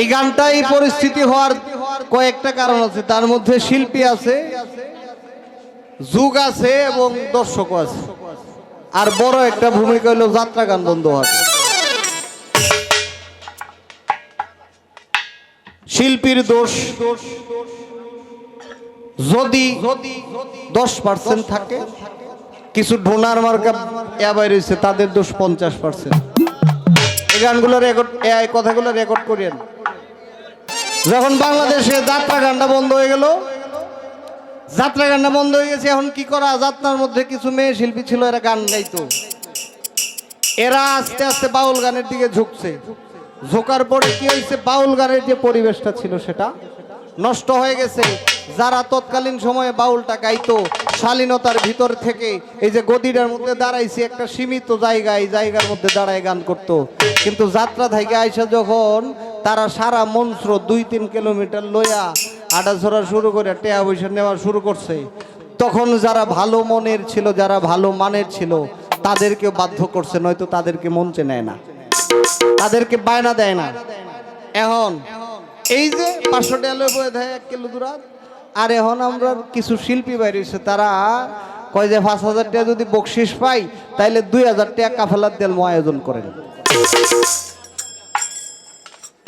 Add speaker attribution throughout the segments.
Speaker 1: এই গানটা এই পরিস্থিতি হওয়ার কয়েকটা কারণ আছে। তার মধ্যে শিল্পী আছে যুগ আছে এবং দর্শকও আছে। আর বড় একটা ভূমিকা হলো যাত্রা গান বন্ধ হওয়া শিল্পীর দোষ যদি দশ পার্সেন্ট থাকে কিছু ডোনার মার্কা এবার রয়েছে তাদের দোষ পঞ্চাশ পার্সেন্ট এই গানগুলো রেকর্ড এই কথাগুলো রেকর্ড করিয়েন। যখন বাংলাদেশে যাত্রা গানটা বন্ধ হয়ে গেল যাত্রা গানটা বন্ধ হয়ে গেছে, এখন কি করা? যাত্রার মধ্যে কিছু মেয়ে শিল্পী ছিল, এরা গান গাইতো। এরা আস্তে আস্তে বাউল গানের দিকে ঝুঁকছে। ঝোঁকার পরে কি হয়েছে? বাউল গানের যে পরিবেশটা ছিল সেটা নষ্ট হয়ে গেছে। যারা তৎকালীন সময়ে বাউলটা গাইতো, শালীনতার ভিতর থেকে এই যে গদিটার মধ্যে দাঁড়াইছে, একটা সীমিত জায়গা এই জায়গার মধ্যে দাঁড়ায় গান করত। কিন্তু যাত্রা থেকে আইসা যখন তারা সারা মন্ত্র দুই তিন কিলোমিটার লইয়া আটা ছড়া শুরু করে, টেয়া পয়সা নেওয়া শুরু করছে। তখন যারা ভালো মনের ছিল, যারা ভালো মানের ছিল তাদেরকে বাধ্য করছে, নয়তো তাদেরকে মঞ্চে নেয় না। তাদেরকে বায়না দেয় না। এখন, এই যে পাঁচশো টাকা বয়ে দেয় এক কিলো দূরাত, আর এখন আমরা কিছু শিল্পী বাইরেছে তারা কয় যে পাঁচ হাজার টাকা যদি বকশিস পাই, তাইলে দুই হাজার টাকা কাফেলার তেল আয়োজন করেন।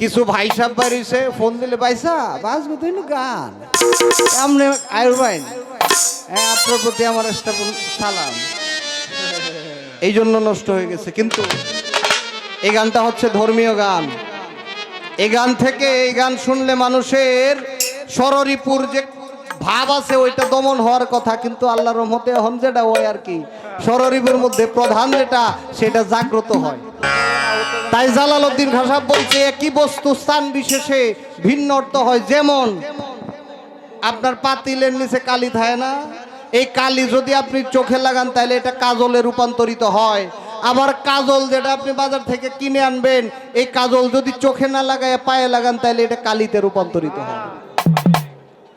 Speaker 1: কিছু ভাই সাহেব বাইরেছে ফোন দিলে পাইসা বাসবো তুই গান? আপনি আয়ুর্বাইন হ্যাঁ আপনার প্রতি আমার একটা সালাম। এই জন্য নষ্ট হয়ে গেছে, কিন্তু এই গানটা হচ্ছে ধর্মীয় গান। এই গান থেকে এই গান শুনলে মানুষের সররিপুর যে ভাব আছে, ওইটা দমন হওয়ার কথা, কিন্তু আল্লাহর রহমতে এখন যেটা হয় আর কি সররিপুর মধ্যে প্রধান যেটা, সেটা জাগ্রত হয়। তাই জালাল উদ্দিন খাসাব বলছে, একই বস্তু স্থান বিশেষে ভিন্ন অর্থ হয়। যেমন, আপনার পাতিলের নিচে কালি থাকে না। এই কালি যদি আপনি চোখে লাগান, তাহলে এটা কাজলে রূপান্তরিত হয়। আবার কাজল যেটা আপনি বাজার থেকে কিনে আনবেন, এই কাজল যদি চোখে না লাগায়, পায়ে লাগান, তাহলে এটা কালিতে রূপান্তরিত হয়।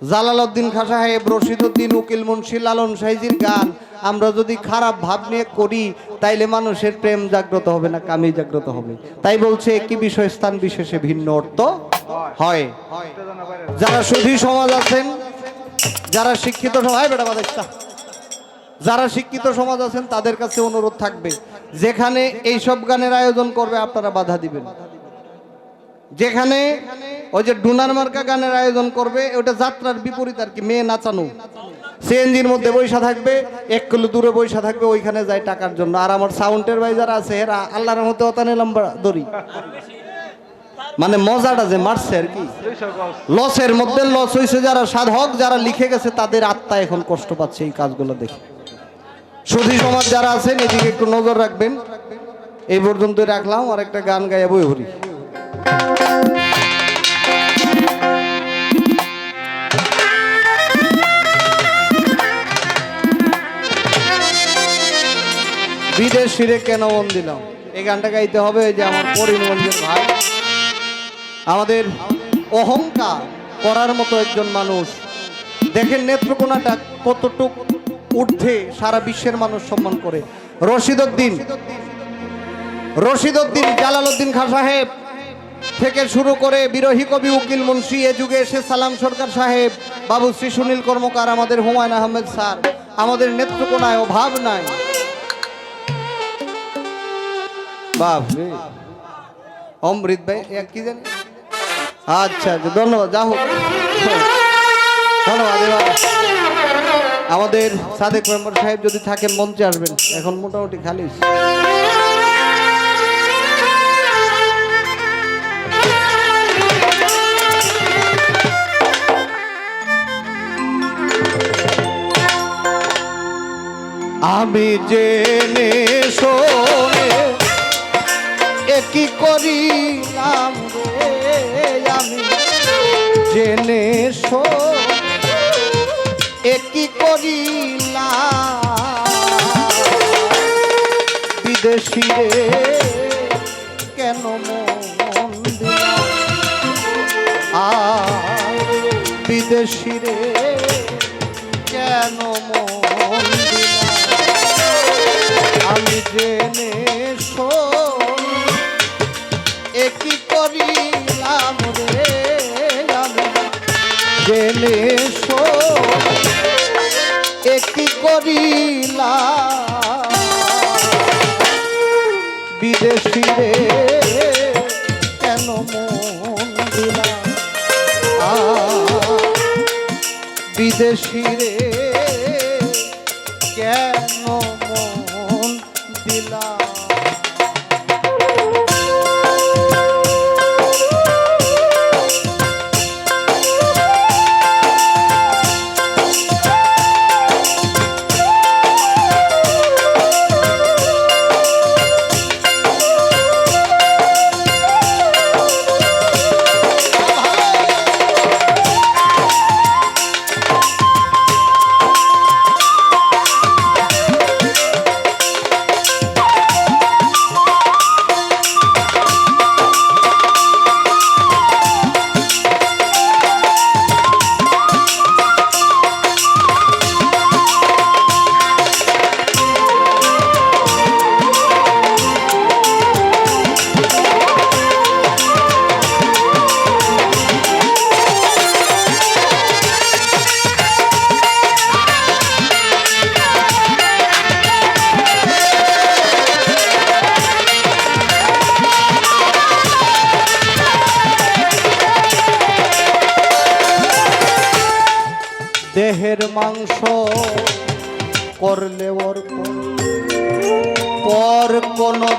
Speaker 1: জালালউদ্দিন খা সাহেব রশিদুদ্দিন উকিল মুন্সি লালন সাইজির গান। আমরা যদি খারাপ ভাব নিয়ে করি, তাইলে মানুষের প্রেম জাগ্রত হবে না কামি জাগ্রত হবে। তাই বলছে কি বিষয় স্থান বিশেষে ভিন্ন অর্থ হয়। যারা সুধী সমাজ আছেন, যারা শিক্ষিত সমাজ বেটা বাদেশটা যারা শিক্ষিত সমাজ আছেন, তাদের কাছে অনুরোধ থাকবে, যেখানে এই সব গানের আয়োজন করবে, আপনারা বাধা দিবেন। যেখানে ওই যে ডুনার মার্কা গানের আয়োজন করবে, ওটা যাত্রার বিপরীত আর কি, মেয়ে নাচানো। সিএনজির মধ্যে বৈশা থাকবে, এক কিলো দূরে বৈশা থাকবে, ওইখানে যায় টাকার জন্য। আর আমার সাউন্ডের ভাই যারা আছে, এরা আল্লাহর মতো অতা নিলাম দড়ি। মানে মজাটা যে মারছে আর কি। লসের মধ্যে লস হয়েছে যারা সাধক, যারা লিখে গেছে, তাদের আত্মা এখন কষ্ট পাচ্ছে এই কাজগুলো দেখে। সুধী সমাজ যারা আছেন, এদিকে একটু নজর রাখবেন। এই পর্যন্ত রাখলাম আর একটা গান গাইয়া বই হরি বিদেশ ফিরে কেন মন দিলাম? এই গানটা গাইতে হবে যে আমার পরিমঞ্জের ভাই। আমাদের অহংকার করার মতো একজন মানুষ। দেখেন নেত্রকোনাটা কতটুক ঊর্ধ্বে সারা বিশ্বের মানুষ সম্মান করে। রশিদউদ্দিন। রশিদউদ্দিন, জালালউদ্দিন খান সাহেব থেকে শুরু করে বিরোহী কবি উকিল মুন্সি, এ যুগে এসে সালাম সরকার সাহেব, বাবু শ্রী সুনীল কর্মকার, আমাদের হুমায়ুন আহমেদ স্যার, আমাদের নেত্রকোনায় অভাব নাই। অমৃত ভাই, এ কি জানি? আচ্ছা আচ্ছা ধন্যবাদ, যা হোক। ধন্যবাদ আমাদের সাদেক মেম্বার সাহেব যদি থাকেন, মঞ্চে আসবেন। এখন মোটামুটি খালি। আমি জেনে শোনে একই করিলাম আমি? জেনে শোনে একই করিলাম? বিদেশি রে, কেন বিদেশি রে, কেন মন আমি জেনে জেনে শো একটি করিলা? বিদেশি রে কেন মন দিলা? বিদেশি রে কেন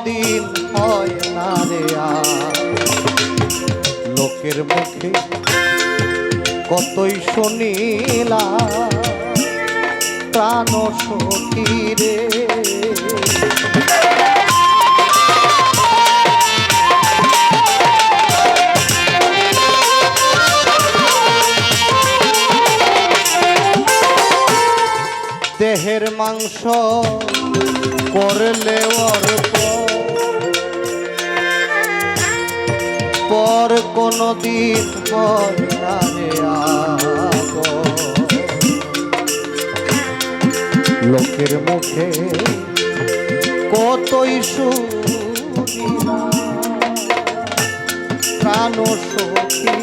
Speaker 1: দিন হয় না রে লোকের মুখে কতই শুনিলা প্রাণ সখী রে। দেহের মাংস করলে অর্প পর কোনো দিন না রে আগ। লোকের মুখে কতই শুনি প্রাণ সখী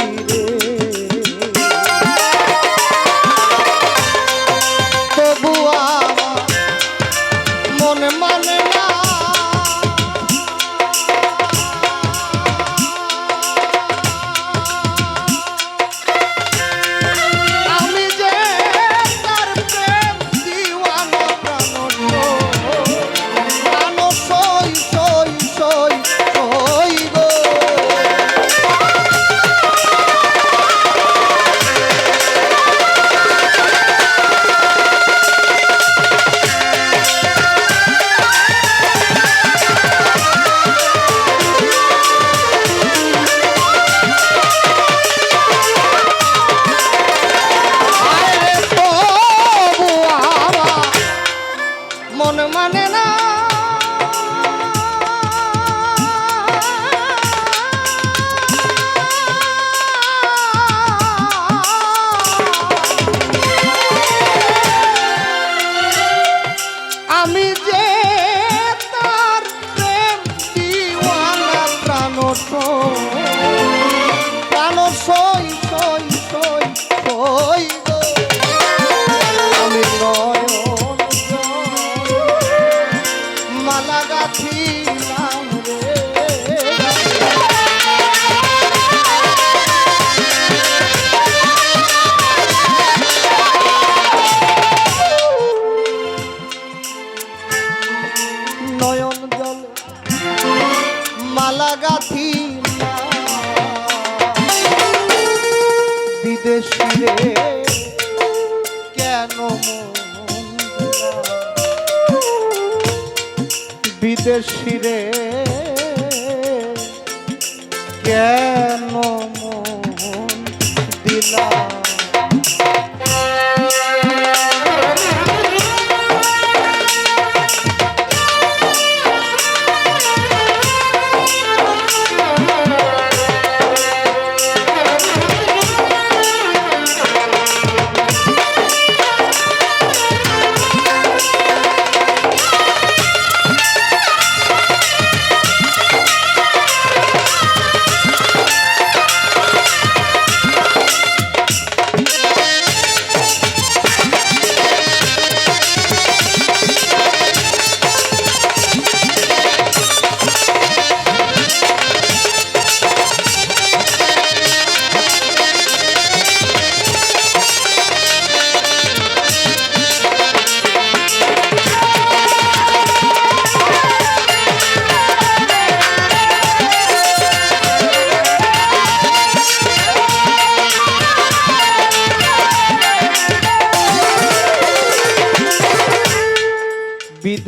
Speaker 1: মালা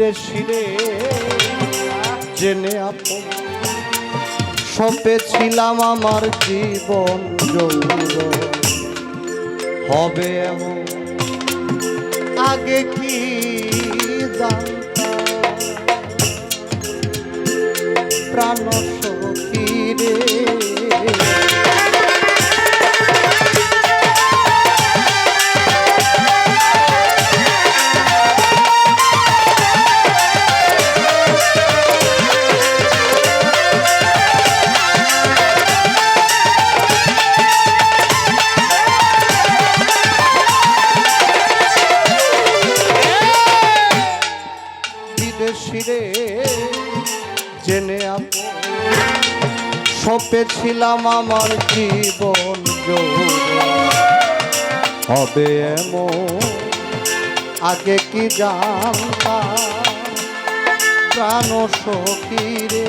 Speaker 1: বিদেশি রে জেনে আমার জীবন হবে এমন আগে কি প্রাণ সপেছিলাম আমার জীবন। হবে এমন, আগে কি জানতাম প্রাণ সখী রে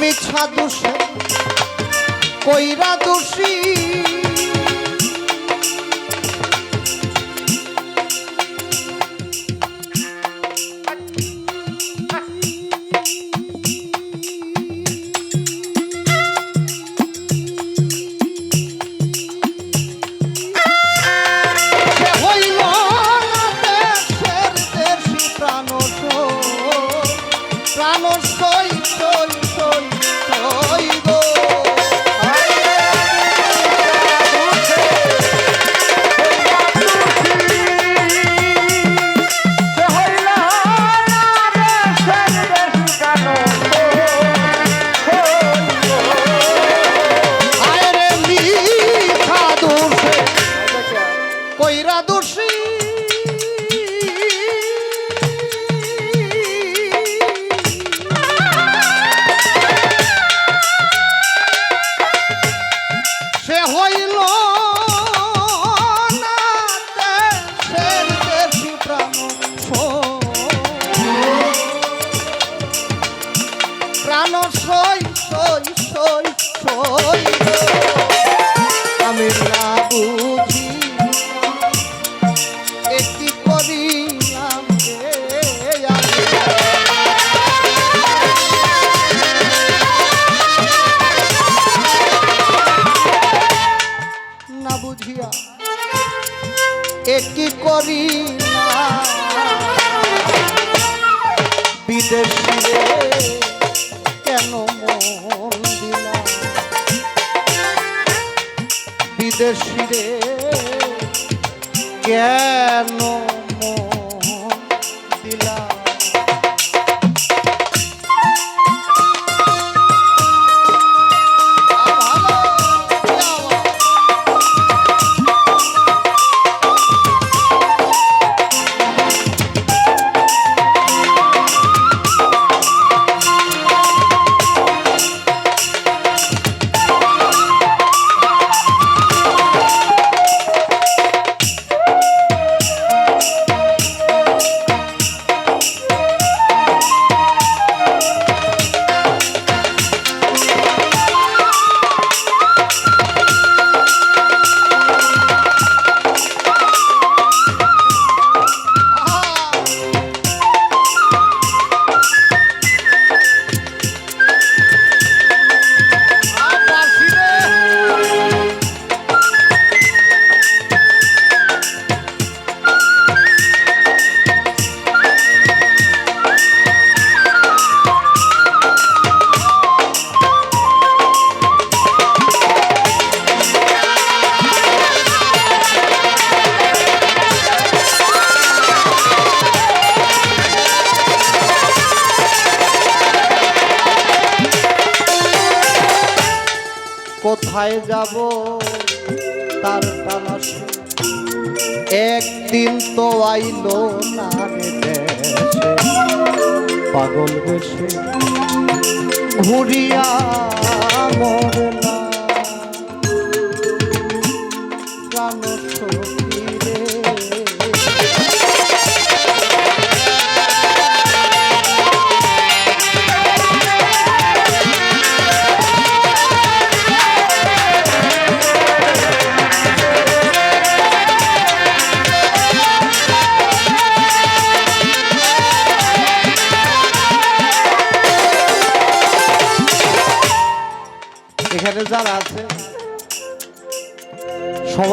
Speaker 1: মিছা দোষে, কইরা দোষী কইরা দোষী। একটি করি বিদেশে কেন বিদেশি কেন কোথায় যাব? তার একদিন তো আইল না পাগল বসে ঘুরিয়া মরে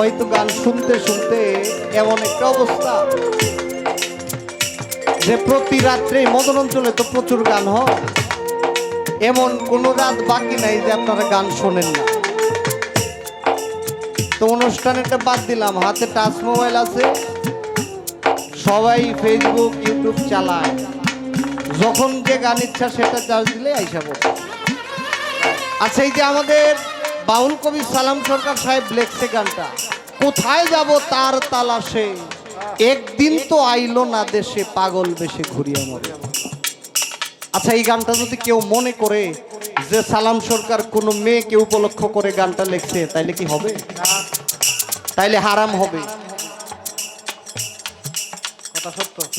Speaker 1: সবাই তো গান শুনতে শুনতে এমন একটা অবস্থা যে প্রতি রাত্রে মদন অঞ্চলে তো প্রচুর গান হয়। এমন কোন রাত বাকি নাই যে আপনারা গান শোনেন না। তো অনুষ্ঠানেরটা বাদ দিলাম, হাতে টাচ মোবাইল আছে। সবাই ফেসবুক ইউটিউব চালায়। যখন যে গান ইচ্ছা সেটা চার্জ দিলে আইসা পড়ে। আচ্ছা এই যে আমাদের বাউল কবি সালাম সরকার সাহেব লেখছে গানটা। কোথায় যাব তার তালাশে? একদিন তো আইলো না দেশে পাগল বেশে ঘুরিয়ে মরে। আচ্ছা এই গানটা যদি কেউ মনে করে যে সালাম সরকার কোনো মেয়েকে উপলক্ষ করে গানটা লিখছে তাইলে কি হবে? তাইলে হারাম হবে।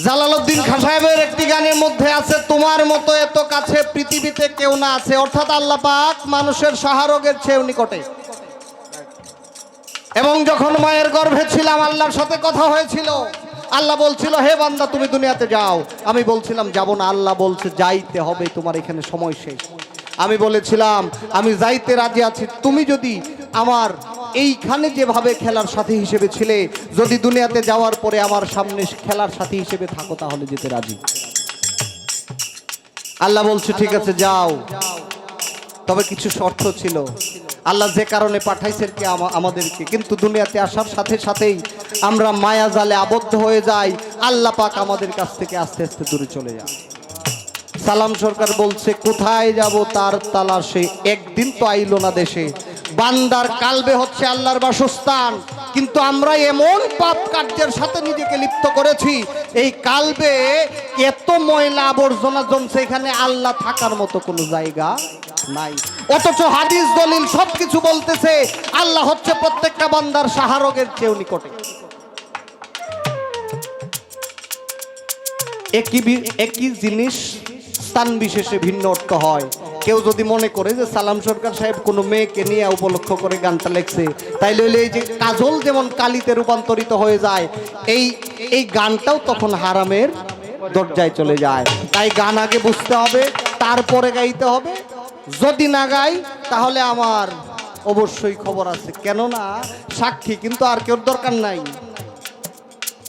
Speaker 1: জালালউদ্দিন খান সাহেবের একটি গানের মধ্যে আছে তোমার মতো এত কাছে পৃথিবীতে কেউ না আছে। অর্থাৎ আল্লাহ পাক মানুষের সাহারোগের চেয়েও নিকটে। এবং যখন মায়ের গর্ভে ছিলাম, আল্লাহর সাথে কথা হয়েছিল। আল্লাহ বলছিল, হে বান্দা, তুমি দুনিয়াতে যাও। আমি বলছিলাম, যাব না। আল্লাহ বলছে, যাইতে হবে, তোমার এখানে সময় শেষ। আমি বলেছিলাম, আমি যাইতে রাজি আছি। তুমি যদি আমার এইখানে যেভাবে খেলার সাথী হিসেবে ছিলে, যদি দুনিয়াতে যাওয়ার পরে আমার সামনে খেলার সাথী হিসেবে থাকো, তাহলে যেতে রাজি। আল্লাহ বলছে, ঠিক আছে, যাও। তবে কিছু শর্ত ছিল। আল্লাহ যে কারণে পাঠাইছেন কি আমা- আমাদেরকে। কিন্তু দুনিয়াতে আসার সাথে সাথেই আমরা মায়া জালে আবদ্ধ হয়ে যাই, আল্লাহ পাক আমাদের কাছ থেকে আস্তে আস্তে দূরে চলে যায় সালাম সরকার বলছে, কোথায় যাব তার তালাশে? একদিন তো আইলো না দেশে। বান্দার কালবে হচ্ছে আল্লাহর বাসস্থান। কিন্তু আমরা এমন পাপ কার্যের সাথে নিজেকে লিপ্ত করেছি, এই কালবে এত ময়লা আবর্জনা জমছে এখানে আল্লাহ থাকার মতো কোনো জায়গা নাই। অথচ হাদিস দলিল সবকিছু বলতেছে, আল্লাহ হচ্ছে প্রত্যেকটা বান্দার সাহারগের চেয়েও নিকটে। একই একই জিনিস স্থান বিশেষে ভিন্ন অর্থ হয়। কেউ যদি মনে করে যে সালাম সরকার সাহেব কোনো মেয়েকে নিয়ে উপলক্ষ করে গানটা লেখছে, তাইলে হইলে এই যে কাজল যেমন কালিতে রূপান্তরিত হয়ে যায়, এই এই গানটাও তখন হারামের দরজায় চলে যায়। তাই গান আগে বুঝতে হবে, তারপরে গাইতে হবে। যদি না গাই, তাহলে আমার অবশ্যই খবর আছে। কেননা সাক্ষী কিন্তু আর কেউ দরকার নাই।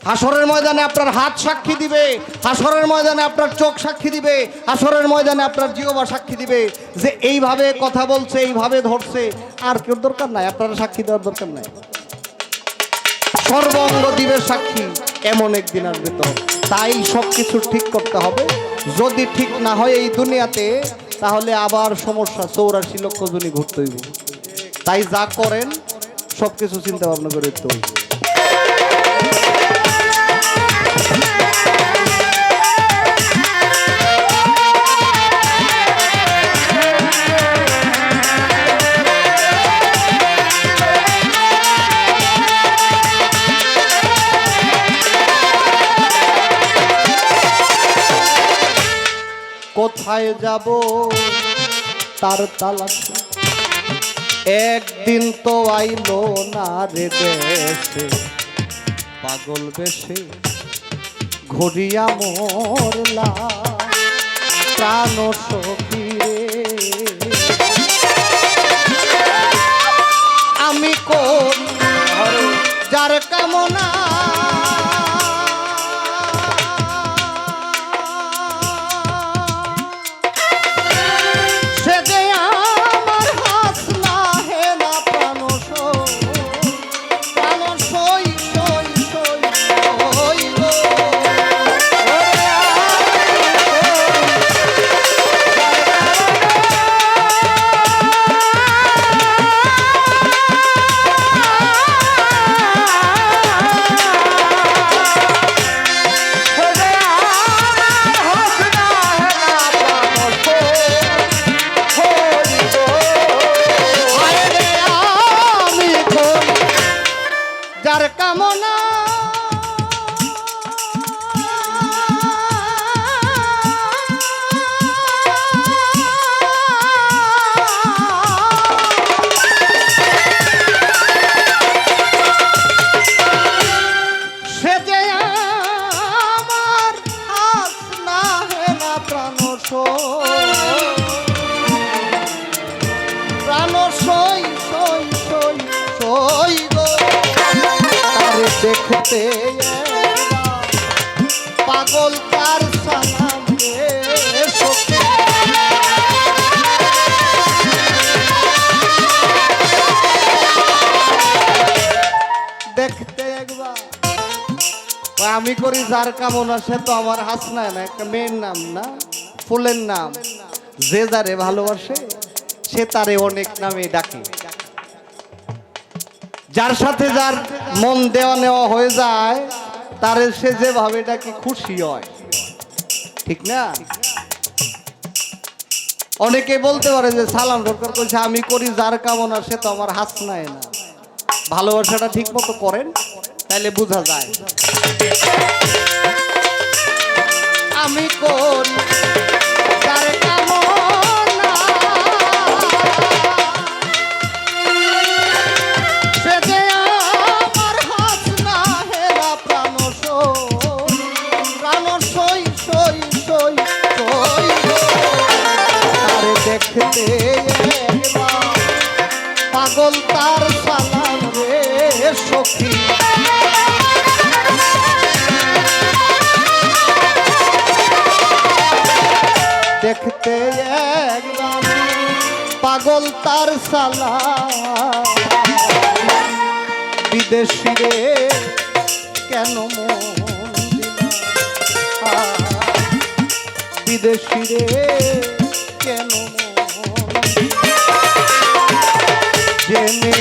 Speaker 1: হাসরের ময়দানে আপনার হাত সাক্ষী দিবে, হাসরের ময়দানে আপনার চোখ সাক্ষী দিবে, হাসরের ময়দানে আপনার জিহবা সাক্ষী দিবে। যে এইভাবে কথা বলছে, এইভাবে ধরছে, আর কেউ দরকার নাই, আপনারা সাক্ষী দেওয়ার দরকার নাই। সর্বঙ্গ দিবে সাক্ষী এমন একদিন আসবে তো। তাই সব কিছু ঠিক করতে হবে। যদি ঠিক না হয় এই দুনিয়াতে, তাহলে আবার সমস্যা, চৌরাশি লক্ষ জনই ঘুরতে হইব। তাই যা করেন সব কিছু চিন্তা ভাবনা করে তো কোথায় যাব? তার তালাশে। একদিন তো আইলো না রে দেশে। পাগল বেশে ঘুরিয়া মরলা। প্রাণ সখী দেখতে পাগল কার সালাম দেখতে একবার। আমি করি যার কামনা, সে তো আমার হাসনা না, একটা মেয়ের নাম না, ফুলের নাম। যে যারে ভালোবাসে, সে তারে অনেক নামে ডাকে। যার সাথে যার মন দেওয়া নেওয়া হয়ে যায়, তার সে যেভাবে কি খুশি হয়। ঠিক না? অনেকে বলতে পারে যে, সালাম সরকার বলছে আমি করি, যার কামনা সে তো আমার হাস নাই না। ভালোবাসাটা ঠিক মতো করেন, তাইলে বোঝা যায়। আমি করি দেখতে একবার পাগল তার সালাম বিদেশি রে কেন মন দিলা? আহ, বিদেশি রে কেন জেনে